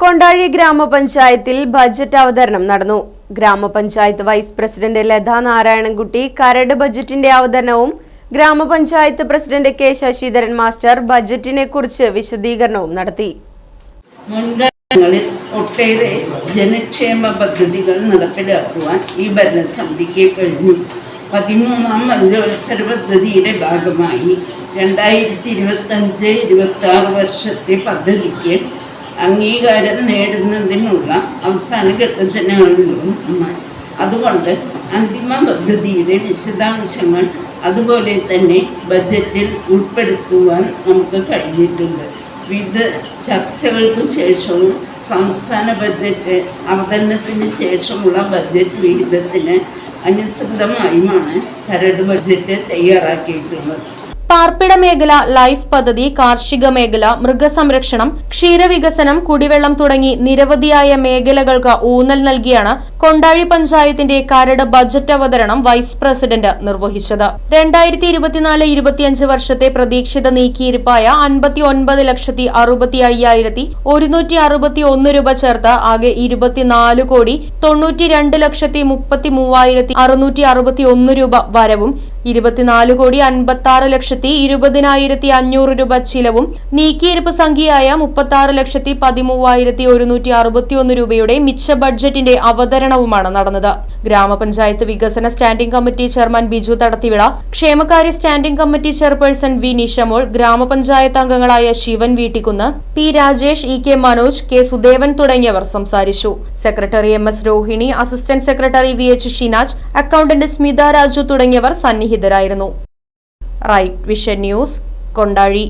കൊണ്ടാഴി ഗ്രാമപഞ്ചായത്തിൽ ബജറ്റ് അവതരണം നടന്നു. ഗ്രാമപഞ്ചായത്ത് വൈസ് പ്രസിഡന്റ് ലതാ നാരായണൻകുട്ടി കരട് ബജറ്റിന്റെ അവതരണവും ഗ്രാമപഞ്ചായത്ത് പ്രസിഡന്റ് കെ ശശിധരൻ മാസ്റ്റർ ബജറ്റിനെ കുറിച്ച് വിശദീകരണവും നടത്തി. ഒട്ടേറെ ജനക്ഷേമ പദ്ധതികൾ നടപ്പിലാക്കുവാൻ ഈ ഭരണസമിതിക്ക് കഴിഞ്ഞു. പതിമൂന്നാം പഞ്ചവത്സര പദ്ധതിയുടെ ഭാഗമായി രണ്ടായിരത്തി ഇരുപത്തഞ്ച് ഇരുപത്തി ആറ് വർഷത്തെ പദ്ധതിക്ക് അംഗീകാരം നേടുന്നതിനുള്ള അവസാന ഘട്ടത്തിനാണല്ലോ നമ്മൾ. അതുകൊണ്ട് അന്തിമ പദ്ധതിയുടെ വിശദാംശങ്ങൾ അതുപോലെ തന്നെ ബജറ്റിൽ ഉൾപ്പെടുത്തുവാൻ നമുക്ക് കഴിഞ്ഞിട്ടുണ്ട്. വിവിധ ചർച്ചകൾക്ക് ശേഷവും സംസ്ഥാന ബജറ്റ് അവതരണത്തിന് ശേഷമുള്ള ബജറ്റ് വിഹിതത്തിന് അനുസൃതമായുമാണ് കരട് ബഡ്ജറ്റ് തയ്യാറാക്കിയിട്ടുള്ളത്. പാർപ്പിട മേഖല ലൈഫ് പദ്ധതി കാർഷിക മേഖല മൃഗസംരക്ഷണം ക്ഷീരവികസനം കുടിവെള്ളം തുടങ്ങി നിരവധിയായ മേഖലകൾക്ക് ഊന്നൽ നൽകിയാണ് കൊണ്ടാഴി പഞ്ചായത്തിന്റെ കരട് ബജറ്റ് അവതരണം വൈസ് പ്രസിഡന്റ് നിർവഹിച്ചത്. രണ്ടായിരത്തി ഇരുപത്തിനാല് ഇരുപത്തിയഞ്ച് വർഷത്തെ പ്രതീക്ഷിത നീക്കിയിരിപ്പായ അൻപത്തി ഒൻപത് ലക്ഷത്തി അറുപത്തി അയ്യായിരത്തി ഒരുന്നൂറ്റി അറുപത്തി ഒന്ന് രൂപ ചേർത്ത് ആകെ ഇരുപത്തിനാല് കോടി തൊണ്ണൂറ്റി രണ്ട് ലക്ഷത്തി മുപ്പത്തി മൂവായിരത്തി അറുന്നൂറ്റി അറുപത്തി ഒന്ന് രൂപ വരവും ഇരുപത്തിനാല് കോടി അൻപത്തി ആറ് ലക്ഷത്തി ഇരുപതിനായിരത്തി അഞ്ഞൂറ് രൂപ ചിലവും നീക്കിയിരിപ്പ് സംഖ്യയായ മുപ്പത്തി ആറ് ലക്ഷത്തി പതിമൂവായിരത്തി ഒരുന്നൂറ്റി അറുപത്തി ഒന്ന് രൂപയുടെ മിച്ച ബഡ്ജറ്റിന്റെ അവതരണവുമാണ് നടന്നത്. ഗ്രാമപഞ്ചായത്ത് വികസന standing committee chairman Biju Thadathivila ക്ഷേമകാര്യ standing committee chairperson V Nishamol ഗ്രാമപഞ്ചായത്ത് അംഗങ്ങളായ Shivan Veettikkunnu P Rajesh E K Manoj K Sudevan തുടങ്ങിയവർ സംസാരിച്ചു. Secretary M S Rohini assistant secretary V H Shinaj accountant Smitha Raju തുടങ്ങിയവർ സന്നിഹിതരായിരുന്നു. Right vision news Kondazhi.